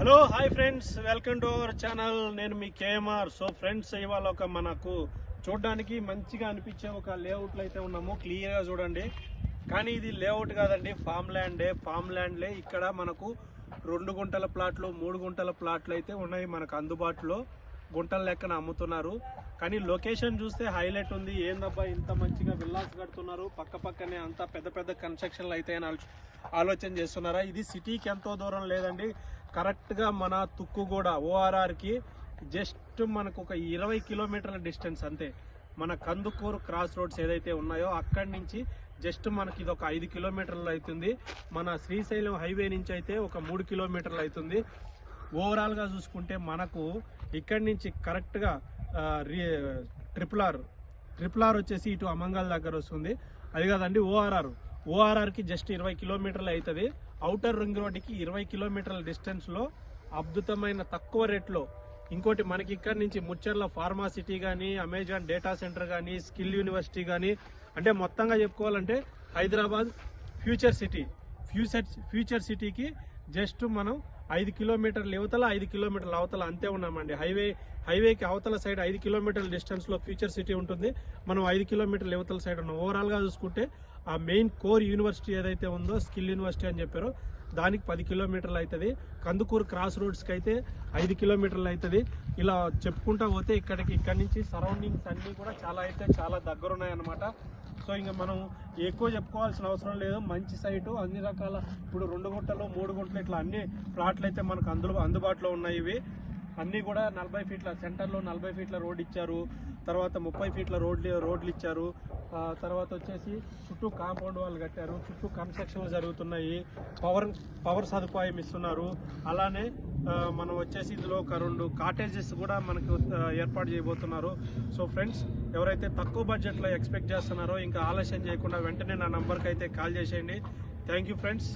Hello hi friends. Welcome to our channel. నేను మీ KMR. So friends ఇవాళ ఒక మనకు చూడడానికి మంచిగా అనిపించే ఒక లేఅవుట్లో అయితే ఉన్నాము. క్లియర్గా చూడండి. కానీ ఇది లేఅవుట్ కాదండి ఫామ్ ల్యాండే ఫామ్ ల్యాండ్లే ఇక్కడ మనకు రెండు గుంటల ప్లాట్లు మూడు గుంటల ప్లాట్లు అయితే ఉన్నాయి మనకు అందుబాటులో. గుంటల లెక్కన అమ్ముతున్నారు. కానీ లొకేషన్ చూస్తే హైలైట్ ఉంది. ఏందబ్బా ఇంత మంచిగా విల్లాస్ కడుతున్నారు. పక్క పక్కనే అంతా పెద్ద పెద్ద కన్స్ట్రక్షన్లు అయితే ఆలోచన చేస్తున్నారా? ఇది సిటీకి ఎంతో దూరం లేదండి. కరెక్ట్గా మన తుక్కుగూడ ఓఆర్ఆర్కి జస్ట్ మనకు ఒక ఇరవై కిలోమీటర్ల డిస్టెన్స్ అంతే. మన కందుకూరు క్రాస్ రోడ్స్ ఏదైతే ఉన్నాయో అక్కడి నుంచి జస్ట్ మనకి ఇది ఒక ఐదు కిలోమీటర్లు అవుతుంది. మన శ్రీశైలం హైవే నుంచి అయితే ఒక మూడు కిలోమీటర్లు అవుతుంది. ఓవరాల్గా చూసుకుంటే మనకు ఇక్కడి నుంచి కరెక్ట్గా రి- ట్రిపుల్ ఆర్ ట్రిపుల్ ఆర్ వచ్చేసి ఇటు అమంగల్ దగ్గర వస్తుంది. అది కాదండి ఓఆర్ఆర్ ఓఆర్ఆర్కి జస్ట్ ఇరవై కిలోమీటర్లు అవుతుంది. అవుటర్ రింగ్ రోడ్డుకి ఇరవై కిలోమీటర్ల డిస్టెన్స్లో అద్భుతమైన తక్కువ రేట్లో ఇంకోటి మనకి ఇక్కడ నుంచి ముచ్చర్ల ఫార్మాసిటీ కానీ అమెజాన్ డేటా సెంటర్ కానీ స్కిల్ యూనివర్సిటీ కానీ అంటే మొత్తంగా చెప్పుకోవాలంటే Hyderabad future city future future సిటీకి జస్ట్ మనం ఐదు కిలోమీటర్ల యువతల ఐదు కిలోమీటర్ల అవతల అంతే ఉన్నామండి. హైవే హైవేకి అవతల సైడ్ ఐదు కిలోమీటర్ల డిస్టెన్స్లో ఫ్యూచర్ సిటీ ఉంటుంది. మనం ఐదు కిలోమీటర్ల యువతల సైడ్ ఉన్నాం. ఓవరాల్గా చూసుకుంటే ఆ మెయిన్ కోర్ యూనివర్సిటీ ఏదైతే ఉందో స్కిల్ యూనివర్సిటీ అని చెప్పారో దానికి పది కిలోమీటర్లు అవుతుంది కందుకూరు క్రాస్ రోడ్స్కి అయితే ఐదు కిలోమీటర్లు అవుతుంది ఇలా చెప్పుకుంటా పోతే ఇక్కడికి ఇక్కడి నుంచి సరౌండింగ్స్ అన్నీ కూడా చాలా అయితే చాలా దగ్గర ఉన్నాయన్నమాట సో ఇంకా మనం ఎక్కువ చెప్పుకోవాల్సిన అవసరం లేదు. మంచి సైటు అన్ని రకాల ఇప్పుడు రెండు గుంటలు మూడు గుంటలు ఇట్లా అన్ని ప్లాట్లు అయితే మనకు అందులో అందుబాటులో ఉన్నాయి ఇవి. అన్నీ కూడా నలభై ఫీట్ల సెంటర్లో నలభై ఫీట్ల రోడ్ ఇచ్చారు. తర్వాత ముప్పై ఫీట్ల రోడ్లు రోడ్లు ఇచ్చారు. తర్వాత వచ్చేసి చుట్టూ కాంపౌండ్ వాళ్ళు కట్టారు. చుట్టూ కన్స్ట్రక్షన్లు జరుగుతున్నాయి. పవర్ పవర్ సదుపాయం ఇస్తున్నారు. అలానే మనం వచ్చేసి ఇందులో ఒక రెండు కాటేజెస్ కూడా మనకు ఏర్పాటు చేయబోతున్నారు. సో ఫ్రెండ్స్ ఎవరైతే తక్కువ బడ్జెట్లో ఎక్స్పెక్ట్ చేస్తున్నారో ఇంకా ఆలస్యం చేయకుండా వెంటనే నా నంబర్కి అయితే కాల్ చేసేయండి. Thank you friends.